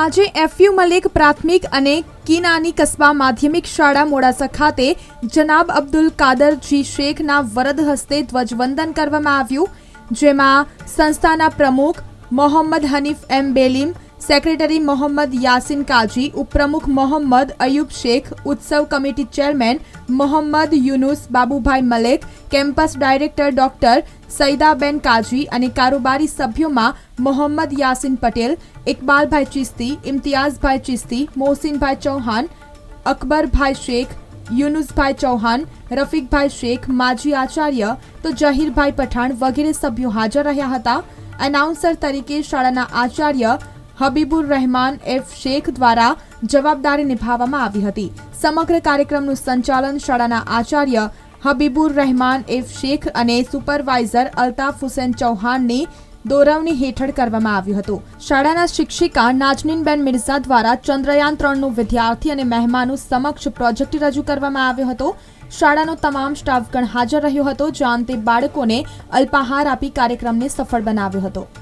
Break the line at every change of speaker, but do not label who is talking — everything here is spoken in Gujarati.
આજે એફયુ મલિક પ્રાથમિક અને કિનાની કસ્બા માધ્યમિક શાળા મોડાસા ખાતે જનાબ અબ્દુલ કાદરજી શેખના વરદ હસ્તે ધ્વજવંદન કરવામાં આવ્યું, જેમાં સંસ્થાના પ્રમુખ મોહમ્મદ હનીફ એમ બેલીમ સેક્રેટરી મોહમ્મદ યાસીન કાજી ઉપપ્રમુખ મોહમ્મદ અયુબ શેખ ઉત્સવ committee chairman Mohammad Yunus Babubhai Malek campus director doctor Saidaben Kazi અને કારોબારી સભ્યોમાં મોહમ્મદ યાસીન પટેલ ઇકબાલભાઈ ચિસ્તી ઇમ્તિયાઝભાઈ ચિસ્તી મોહસિનભાઈ ચૌહાણ અકબરભાઈ શેખ યુનુસભાઈ ચૌહાણ રફીકભાઈ શેખ માજી આચાર્ય તો જહીરભાઈ પઠાણ વગેરે સભ્યો હાજર રહ્યા હતા. એનાઉન્સર તરીકે શાળાના આચાર્ય હબીબુર રહેમાન એફ શેખ દ્વારા જવાબદારી નિભાવવામાં આવી હતી. સમગ્ર કાર્યક્રમનું સંચાલન શાળાના આચાર્ય હબીબુર રહેમાન એફ શેખ અને સુપરવાઇઝર અલ્તાફ હુસેન ચૌહાણની દોરવણી હેઠળ કરવામાં આવ્યું હતું. શાળાના શિક્ષિકા નાજનીનબેન મિર્ઝા દ્વારા ચંદ્રયાન ત્રણનું વિદ્યાર્થી અને મહેમાનો સમક્ષ પ્રોજેક્ટ રજૂ કરવામાં આવ્યો હતો. શાળાનો તમામ સ્ટાફગણ હાજર રહ્યો હતો, જ્યાં તે બાળકોને અલ્પાહાર આપી કાર્યક્રમને સફળ બનાવ્યો હતો.